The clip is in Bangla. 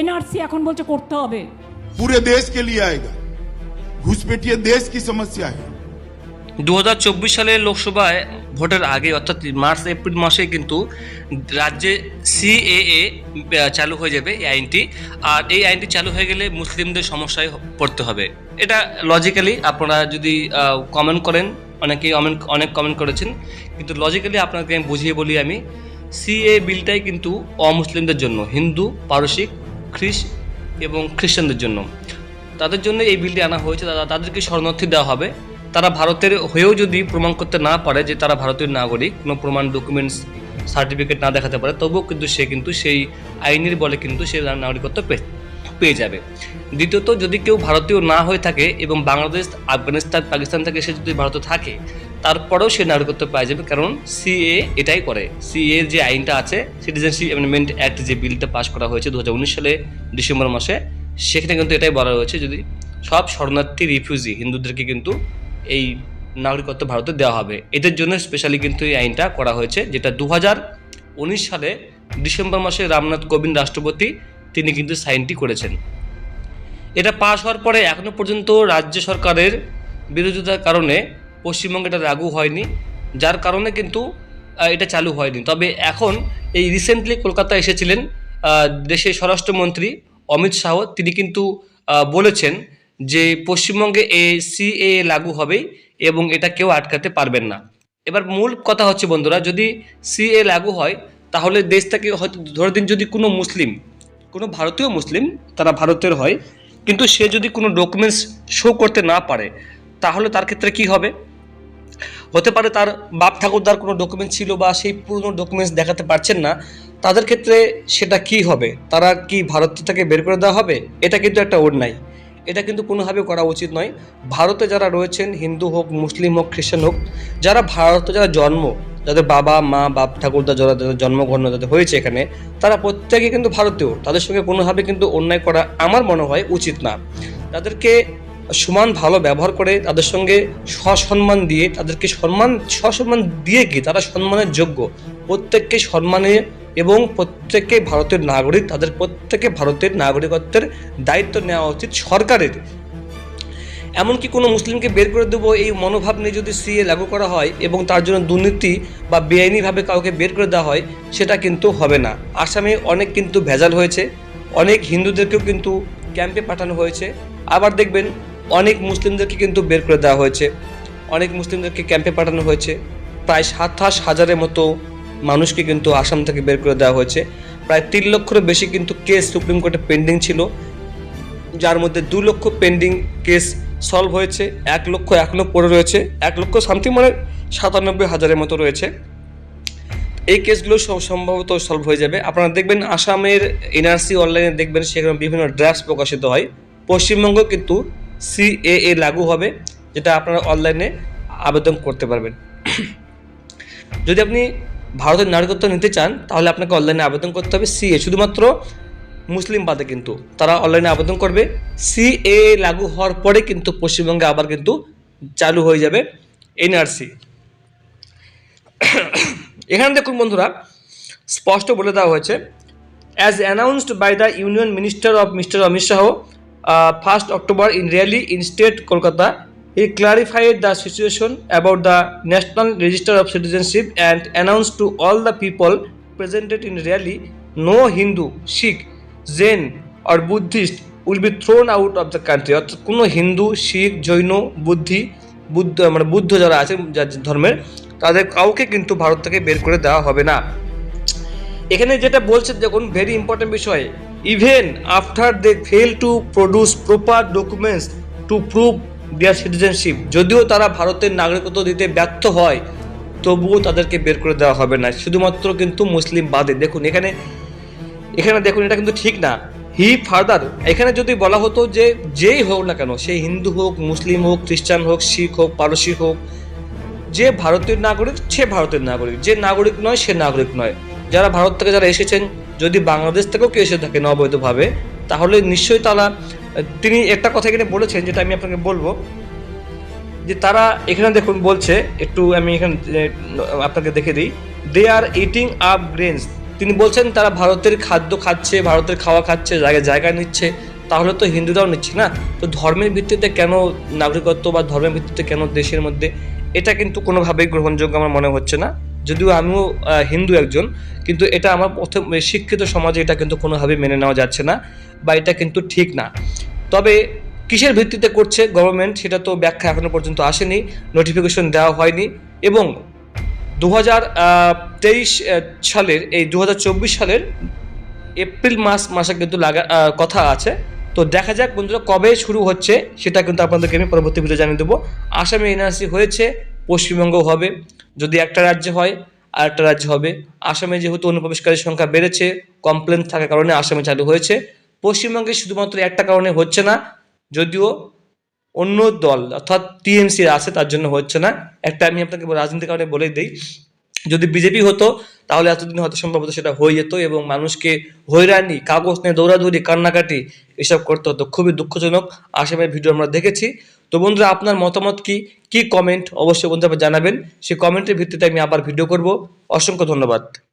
এনআরসি এখন বলছে করতে হবে पूरे देश के लिए आएगा घुसपैठिए देश की समस्या है দু সালের লোকসভায় ভোটের আগে অর্থাৎ মার্চ এপ্রিল মাসে কিন্তু রাজ্যে সিএএ চালু হয়ে যাবে এই আইনটি আর এই আইনটি চালু হয়ে গেলে মুসলিমদের সমস্যায় পড়তে হবে এটা লজিক্যালি আপনারা যদি কমেন্ট করেন অনেকেই অনেক অনেক কমেন্ট করেছেন কিন্তু লজিক্যালি আপনাকে আমি বুঝিয়ে বলি আমি সিএ বিলটাই কিন্তু অমুসলিমদের জন্য হিন্দু পারসিক খ্রিস এবং খ্রিস্টানদের জন্য। তাদের জন্য এই বিলটি আনা হয়েছে। তারা তাদেরকে শরণার্থী দেওয়া হবে। তারা ভারতের হয়েও যদি প্রমাণ করতে না পারে যে তারা ভারতীয় নাগরিক, কোনো প্রমাণ ডকুমেন্টস সার্টিফিকেট না দেখাতে পারে, তবুও কিন্তু সে কিন্তু সেই আইনের বলে কিন্তু সে নাগরিকত্ব পেয়ে যাবে। দ্বিতীয়ত, যদি কেউ ভারতীয় না হয়ে থাকে এবং বাংলাদেশ, আফগানিস্তান, পাকিস্তান থেকে সে যদি ভারতে থাকে তারপরেও সে নাগরিকত্ব পেয়ে যাবে, কারণ সিএ এটাই করে। সিএ যে আইনটা আছে সিটিজেনশিপ অ্যামেন্ডমেন্ট অ্যাক্ট যে বিলটা পাশ করা হয়েছে দু হাজার উনিশ সালে ডিসেম্বর মাসে, সেখানে কিন্তু এটাই বলা হয়েছে যদি সব শরণার্থী রিফিউজি হিন্দুদেরকে কিন্তু এই নাগরিকত্ব ভারতে দেওয়া হবে। এদের জন্য স্পেশালি কিন্তু এই আইনটা করা হয়েছে, যেটা দু সালে ডিসেম্বর মাসে রামনাথ কোবিন্দ রাষ্ট্রপতি, তিনি কিন্তু সাইনটি করেছেন। এটা পাশ হওয়ার পরে এখনও পর্যন্ত রাজ্য সরকারের বিরোধিতার কারণে পশ্চিমবঙ্গে এটা লাগু হয়নি, যার কারণে কিন্তু এটা চালু হয়নি। তবে এখন এই রিসেন্টলি কলকাতা এসেছিলেন দেশের স্বরাষ্ট্রমন্ত্রী অমিত শাহ। তিনি কিন্তু বলেছেন যে পশ্চিমবঙ্গে এ সিএ লাগু হবেই এবং এটা কেউ আটকাতে পারবেন না। এবার মূল কথা হচ্ছে বন্ধুরা, যদি সিএ লাগু হয়, তাহলে দেশ থেকে হয়তো ধরে দিন যদি কোনো মুসলিম, কোনো ভারতীয় মুসলিম, তারা ভারতের হয়, কিন্তু সে যদি কোনো ডকুমেন্টস শো করতে না পারে, তাহলে তার ক্ষেত্রে কি হবে? হতে পারে তার বাপ ঠাকুরদার কোনো ডকুমেন্ট ছিল বা সেই পুরনো ডকুমেন্টস দেখাতে পারছেন না, তাদের ক্ষেত্রে সেটা কি হবে? তারা কি ভারত থেকে বের করে দেওয়া হবে? এটা কিন্তু একটা অন্যায়। এটা কিন্তু কোনোভাবে করা উচিত নয়। ভারতে যারা রয়েছেন, হিন্দু হোক, মুসলিম হোক, খ্রিস্টান হোক, যারা ভারতে যারা জন্ম, যাদের বাবা, মা, বাপ, ঠাকুরদা, যারা যাদের জন্মগ্রহণ যাদের হয়েছে এখানে, তারা প্রত্যেকে কিন্তু ভারতীয়। তাদের সঙ্গে কোনোভাবে কিন্তু অন্যায় করা আমার মনে হয় উচিত না। তাদেরকে সমান ভালো ব্যবহার করে তাদের সঙ্গে সসম্মান দিয়ে, তাদেরকে সম্মান সসম্মান দিয়ে কি? তারা সম্মানের যোগ্য। প্রত্যেককে সম্মানে এবং প্রত্যেকে ভারতের নাগরিক, তাদের প্রত্যেকে ভারতের নাগরিকত্বের দায়িত্ব নেওয়া উচিত সরকারের। এমনকি কোনো মুসলিমকে বের করে দেবো এই মনোভাব নিয়ে যদি সিএ লাগু করা হয় এবং তার জন্য দুর্নীতি বা বেআইনিভাবে কাউকে বের করে দেওয়া হয়, সেটা কিন্তু হবে না। আসামে অনেক কিন্তু ভেজাল হয়েছে, অনেক হিন্দুদেরকেও কিন্তু ক্যাম্পে পাঠানো হয়েছে। আবার দেখবেন অনেক মুসলিমদেরকে কিন্তু বের করে দেওয়া হয়েছে। অনেক মুসলিমদেরকে ক্যাম্পে পাঠানো হয়েছে। প্রায় সাতাশ হাজারের মতো মানুষকে কিন্তু আসাম থেকে বের করে দেওয়া হয়েছে। প্রায় তিন লক্ষেরও বেশি কিন্তু কেস সুপ্রিম কোর্টে পেন্ডিং ছিল। যার মধ্যে দু লক্ষ পেন্ডিং কেস সলভ হয়েছে, এক লক্ষ এখনও পড়ে রয়েছে, এক লক্ষ সামথিং মানে সাতানব্বই হাজারের মতো রয়েছে। এই কেসগুলো সব সম্ভবত সলভ হয়ে যাবে। আপনারা দেখবেন আসামের এনআরসি অনলাইনে দেখবেন সেখানে বিভিন্ন ড্রাফট প্রকাশিত হয়। পশ্চিমবঙ্গ কিন্তু সিএএ লাগু হবে, যেটা আপনারা অনলাইনে আবেদন করতে পারবেন। যদি আপনি ভারতের নাগরিকত্ব নিতে চান, তাহলে আপনাকে অনলাইনে আবেদন করতে হবে সিএ শুধুমাত্র মুসলিম বাদে কিন্তু তারা অনলাইনে আবেদন করবে। সিএ লাগু হওয়ার পরে কিন্তু পশ্চিমবঙ্গে আবার কিন্তু চালু হয়ে যাবে এনআরসি এখানে দেখুন বন্ধুরা, স্পষ্ট বলে দেওয়া হয়েছে as announced by the union minister of mister Amit Shah first October in really in state Kolkata he clarified the situation about the national register of citizenship and announce to all the people presented in really no Hindu Sikh Jain or Buddhist will be thrown out of the country অর্থাৎ কোনো হিন্দু শিখ জৈন বুদ্ধি বুদ্ধ মানে বুদ্ধ যারা আছে ধর্মের, তাদের কাউকে কিন্তু ভারত থেকে বের করে দেওয়া হবে না। এখানে যেটা বলছে, দেখুন ভেরি ইম্পর্টেন্ট বিষয়। Even after they fail to produce proper documents to prove their citizenship যদিও তারা ভারতের নাগরিকত্ব দিতে ব্যর্থ হয়, তবুও তাদেরকে বের করে দেওয়া হবে না। শুধুমাত্র কিন্তু মুসলিম বাদে। দেখুন, এখানে এখানে দেখুন, এটা কিন্তু ঠিক না। হি ফার্দার এখানে যদি বলা হতো যে যেই হোক না কেন, সে হিন্দু হোক, মুসলিম হোক, খ্রিস্টান হোক, শিখ হোক, পারসি হোক, যে ভারতীয় নাগরিক, সে ভারতের নাগরিক। যে নাগরিক নয়, সে নাগরিক নয়। যারা ভারত থেকে যারা এসেছেন যদি বাংলাদেশ থেকেও কেউ এসে থাকেন অবৈধভাবে তাহলে নিশ্চয়ই তারা, তিনি একটা কথা এখানে বলেছেন, যেটা আমি আপনাকে বলব, যে তারা এখানে দেখুন বলছে, একটু আমি এখানে আপনাকে দেখে দিই they are eating up grains তিনি বলছেন, তারা ভারতের খাদ্য খাচ্ছে, ভারতের খাওয়া খাচ্ছে জায়গায় জায়গা নিচ্ছে, তাহলে তো হিন্দুরাও নিচ্ছে না? তো ধর্মের ভিত্তিতে কেন নাগরিকত্ব বা ধর্মের ভিত্তিতে কেন দেশের মধ্যে, এটা কিন্তু কোনোভাবেই গ্রহণযোগ্য আমার মনে হচ্ছে না। যদিও আমিও হিন্দু একজন, কিন্তু এটা আমার প্রথম শিক্ষিত সমাজে এটা কিন্তু কোনোভাবেই মেনে নেওয়া যাচ্ছে না বা এটা কিন্তু ঠিক না। তবে কিসের ভিত্তিতে করছে গভর্নমেন্ট সেটা তো ব্যাখ্যা এখনও পর্যন্ত আসেনি নোটিফিকেশন দেওয়া হয়নি এবং দু হাজার তেইশ সালের এই দু হাজার চব্বিশ সালের এপ্রিল মাস, মাসে কিন্তু লাগা কথা আছে। তো দেখা যাক বন্ধুরা কবে শুরু হচ্ছে সেটা কিন্তু আপনাদেরকে আমি পরবর্তী ভিডিও জানিয়ে দেবো। আসামে এনআরসি হয়েছে পশ্চিমবঙ্গ হবে, যদি একটা রাজ্যে হয় আর একটা রাজ্য হবে। আসামে যেহেতু অনুপ্রবেশকারীর সংখ্যা বেড়েছে কমপ্লেন থাকার কারণে আসামে চালু হয়েছে। পশ্চিমবঙ্গে শুধুমাত্র একটা কারণে হচ্ছে না, যদিও অন্য দল, অর্থাৎ টিএমসি আছে, তার জন্য হচ্ছে না। একটা আমি আপনাকে রাজনীতির কারণে বলে দিই যদি বিজেপি হতো, তাহলে এতদিন হয়তো সম্ভবত সেটা হয়ে যেত এবং মানুষকে হয়রানি, কাগজ নিয়ে দৌড়াদৌড়ি, কান্নাকাটি এসব করতে হতো। খুবই দুঃখজনক। আসামের ভিডিও আমরা দেখেছি। তো বন্ধুরা, আপনার মতামত কি? কি কমেন্ট অবশ্যই বন্ধুরা জানাবেন। সেই কমেন্টের ভিত্তিতে আমি আবার ভিডিও করব। অসংখ্য ধন্যবাদ।